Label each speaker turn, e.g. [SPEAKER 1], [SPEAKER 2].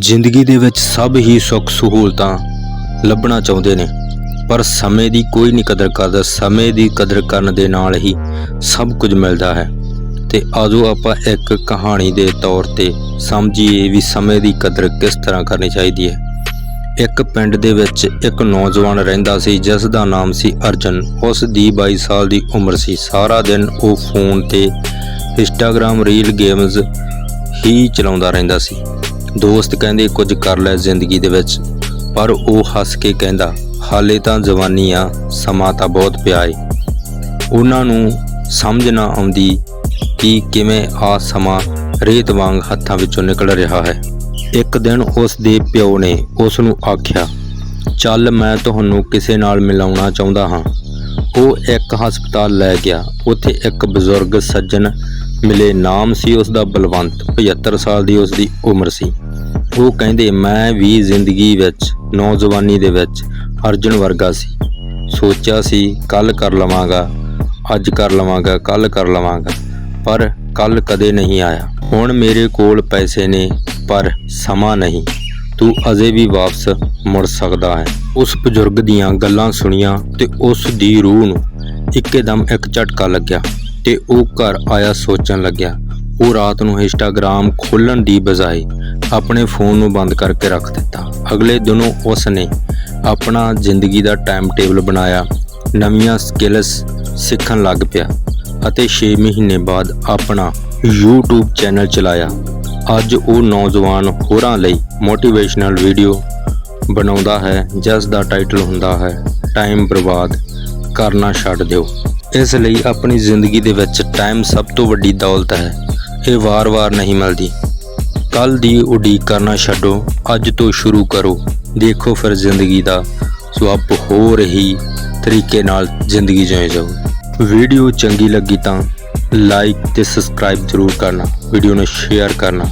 [SPEAKER 1] ਜ਼ਿੰਦਗੀ ਦੇ ਵਿੱਚ ਸਭ ਹੀ ਸੁੱਖ ਸਹੂਲਤਾਂ ਲੱਭਣਾ ਚਾਹੁੰਦੇ ਨੇ, ਪਰ ਸਮੇਂ ਦੀ ਕੋਈ ਨਹੀਂ ਕਦਰ ਕਰਦਾ, ਸਮੇਂ ਦੀ ਕਦਰ ਕਰਨ ਦੇ ਨਾਲ ਹੀ ਸਭ ਕੁਝ ਮਿਲਦਾ ਹੈ। ਤੇ ਆਜੋ ਆਪਾਂ ਇੱਕ ਕਹਾਣੀ ਦੇ ਤੌਰ ਤੇ ਸਮਝੀਏ ਵੀ ਸਮੇਂ ਦੀ ਕਦਰ ਕਿਸ ਤਰ੍ਹਾਂ ਕਰਨੀ ਚਾਹੀਦੀ ਹੈ। ਇੱਕ ਪਿੰਡ ਦੇ ਵਿੱਚ ਇੱਕ ਨੌਜਵਾਨ ਰਹਿੰਦਾ ਸੀ, ਜਿਸ ਦਾ ਨਾਮ ਸੀ ਅਰਜਨ। ਉਸ ਦੀ 22 ਸਾਲ ਦੀ ਉਮਰ ਸੀ। ਸਾਰਾ ਦਿਨ ਉਹ ਫੋਨ ਤੇ ਇੰਸਟਾਗ੍ਰam ਰੀਲ ਗੇਮਸ ਹੀ ਚਲਾਉਂਦਾ ਰਹਿੰਦਾ ਸੀ। ਦੋਸਤ ਕਹਿੰਦੇ ਕੁਝ ਕਰ ਲੈ ਜ਼ਿੰਦਗੀ ਦੇ ਵਿੱਚ। ਪਰ ਉਹ ਹੱਸ ਕੇ ਕਹਿੰਦਾ, ਹਾਲੇ ਤਾਂ ਜਵਾਨੀ ਆ, ਸਮਾਂ ਤਾਂ ਬਹੁਤ ਪਿਆ ਏ। ਉਹਨਾਂ ਨੂੰ ਸਮਝ ਨਾ ਆਉਂਦੀ ਕਿ ਕਿਵੇਂ ਆ ਸਮਾਂ ਰੇਤ ਵਾਂਗ ਹੱਥਾਂ ਵਿੱਚੋਂ ਨਿਕਲ ਰਿਹਾ ਹੈ। ਇੱਕ ਦਿਨ ਉਸ ਦੇ ਪਿਓ ਨੇ ਉਸ ਨੂੰ ਆਖਿਆ, ਚੱਲ ਮੈਂ ਤੁਹਾਨੂੰ ਕਿਸੇ ਨਾਲ ਮਿਲਾਉਣਾ ਚਾਹੁੰਦਾ ਹਾਂ। ਉਹ ਇੱਕ ਹਸਪਤਾਲ ਲੈ ਗਿਆ। ਉੱਥੇ ਇੱਕ ਬਜ਼ੁਰਗ ਸੱਜਣ ਮਿਲੇ ਨਾਮ ਸੀ ਉਸ ਦਾ ਬਲਵੰਤ 75 ਸਾਲ ਦੀ ਉਸ ਦੀ ਉਮਰ ਸੀ। ਉਹ ਕਹਿੰਦੇ, ਮੈਂ ਵੀ ਜ਼ਿੰਦਗੀ ਵਿੱਚ, ਨੌਜਵਾਨੀ ਦੇ ਵਿੱਚ ਅਰਜਨ ਵਰਗਾ ਸੀ। ਸੋਚਿਆ ਸੀ ਕੱਲ ਕਰ ਲਵਾਂਗਾ, ਅੱਜ ਕਰ ਲਵਾਂਗਾ ਕੱਲ ਕਰ ਲਵਾਂਗਾ, ਪਰ ਕੱਲ ਕਦੇ ਨਹੀਂ ਆਇਆ। ਹੁਣ ਮੇਰੇ ਕੋਲ ਪੈਸੇ ਨੇ, ਪਰ ਸਮਾਂ ਨਹੀਂ। ਤੂੰ ਅਜੇ ਵੀ ਵਾਪਸ ਮੁੜ ਸਕਦਾ ਹੈ। ਉਸ ਬਜ਼ੁਰਗ ਦੀਆਂ ਗੱਲਾਂ ਸੁਣੀਆਂ ਤੇ ਉਸ ਦੀ ਰੂਹ ਨੂੰ ਇੱਕਦਮ ਇੱਕ ਝਟਕਾ ਲੱਗਿਆ। ਤੇ ਉਹ ਘਰ ਆਇਆ ਸੋਚਣ ਲੱਗਿਆ। ਉਹ ਰਾਤ ਨੂੰ ਇੰਸਟਾਗ੍ਰਾਮ ਖੋਲਣ ਦੀ ਬਜਾਏ ਆਪਣੇ ਫੋਨ ਨੂੰ ਬੰਦ ਕਰਕੇ ਰੱਖ ਦਿੱਤਾ। ਅਗਲੇ ਦਿਨੋਂ ਉਸ ਨੇ ਆਪਣਾ ਜ਼ਿੰਦਗੀ ਦਾ ਟਾਈਮ ਟੇਬਲ ਬਣਾਇਆ। ਨਵੀਆਂ ਸਕਿੱਲਸ ਸਿੱਖਣ ਲੱਗ ਪਿਆ ਅਤੇ 6 ਮਹੀਨੇ ਬਾਅਦ ਆਪਣਾ YouTube ਚੈਨਲ ਚਲਾਇਆ। ਅੱਜ ਉਹ ਨੌਜਵਾਨ ਹੋਰਾਂ ਲਈ ਮੋਟੀਵੇਸ਼ਨਲ ਵੀਡੀਓ ਬਣਾਉਂਦਾ ਹੈ, ਜਿਸ ਦਾ ਟਾਈਟਲ ਹੁੰਦਾ ਹੈ, ਟਾਈਮ ਬਰਬਾਦ ਕਰਨਾ ਛੱਡ ਦਿਓ। ਇਸ ਲਈ ਆਪਣੀ ਜ਼ਿੰਦਗੀ ਦੇ ਵਿੱਚ ਟਾਈਮ ਸਭ ਤੋਂ ਵੱਡੀ ਦੌਲਤ ਹੈ। ਇਹ ਵਾਰ-ਵਾਰ ਨਹੀਂ ਮਿਲਦੀ। ਕੱਲ ਦੀ ਉਡੀਕ ਕਰਨਾ ਛੱਡੋ, ਅੱਜ ਤੋਂ ਸ਼ੁਰੂ ਕਰੋ। ਦੇਖੋ ਫਿਰ ਜ਼ਿੰਦਗੀ ਦਾ ਸਵੱਪ ਹੋ ਰਹੀ ਤਰੀਕੇ ਨਾਲ ਜ਼ਿੰਦਗੀ ਜਿਉ ਜਾਓ। ਵੀਡੀਓ ਚੰਗੀ ਲੱਗੀ ਤਾਂ ਲਾਈਕ ਤੇ ਸਬਸਕ੍ਰਾਈਬ ਜ਼ਰੂਰ ਕਰਨਾ, ਵੀਡੀਓ ਨੂੰ ਸ਼ੇਅਰ ਕਰਨਾ।